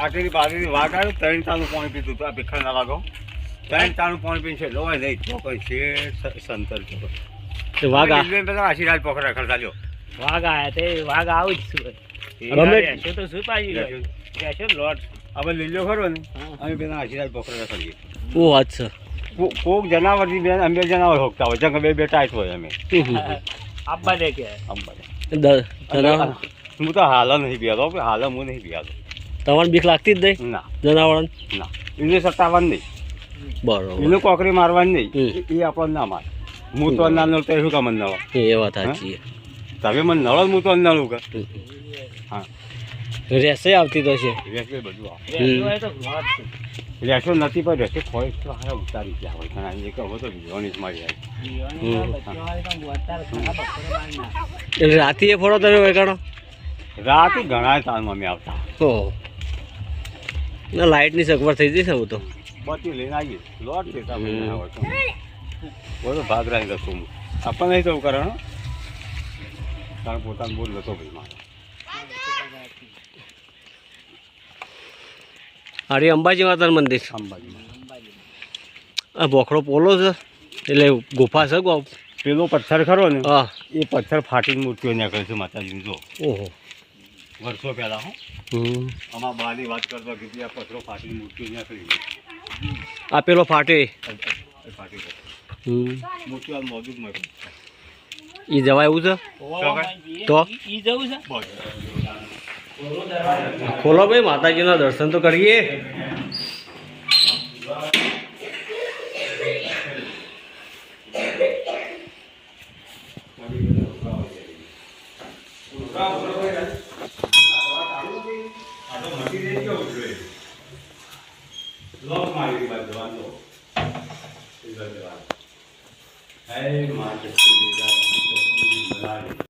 આટેલી બાજુની વાઘ આવ્યું ત્રણ તાનું પાણી પીધું હતું આ ભીખર ના ત્રણ તાનું પાણી પીને છે લોવાય નહીં કોઈ છે સંતર તે વાઘ આશીર્વાદ ખરતા વાઘ આયા તે વાઘ. આવું જ છું? તો શું ગયો લોટ આપણે લીલો ખરો ને અમે પેલા આશીર્વાદ પકડા કરીએ ઓ વાત છે કોક જનાવરથી બેન અમે જનાવર હોકતા હોય. જંગ બે બે ટાઈટ હોય અમે. આપવા દે કે જનાવર હું તો હાલ નહીં બિયાલો હાલ હું નહીં બિયાલો તમારે બીક લાગતી જ નહીં ના જનાવર ના એને સતાવવાનું નહીં બરોબર એને કોકરી મારવાની. નહીં એ આપણને ના મારે હું તો ના નળ તો શું કામ નળ એ વાત સાચી તમે મને નળ હું તો નળું કર હા રેસે આવતી તો છે. રેસવે બધું. રેસો નથી પણ રેસે ખોય તો હારા ઉતારી ગયા હોય. ઘણા એ કે હવે તો વિજવાની જ મારી આવી જીવવાની તો બચ્ચો હોય તો અત્યારે ઘણા બપોરે બાંધી નાખે. એટલે રાતે એ ફોડો તમે વેકાણો રાતે ઘણા તાલમાં મમ્મી આવતા. તો ના લાઇટની સગવડ થઈ જશે હું તો. બધી લઈને આવીએ. લોટ છે તમે હમ. ના તો. બોલો ભાગ રાખી દઉં હું આપણને નહીં તો કરે હો પોતાનું બોલ નતો ભાઈ મારે. આડી અંબાજી માતાનું મંદિર. અંબાજી આ બોખડો પોલો છે. એટલે ગુફા છે ગો પેલો પથ્થર ખરો ને હા. એ પથ્થર ફાટીને મૂર્તિઓ નીકળે છે માતાજીની જો. ઓહો. વર્ષો પહેલા હો. હમ. આમાં બહારની વાત કરતો કીધી આ પથ્થરો ફાટીને મૂર્તિઓ નીકળી આ પેલો ફાટે. ફાટી હમ. મૂર્તિઓ મોજૂદ મળે. એ જવાય એવું છે? તો? ઈ- ઈ જવું છે? ખોલો ભાઈ માતાજીના દર્શન તો કરીએ લોક મારી બાદ જવાન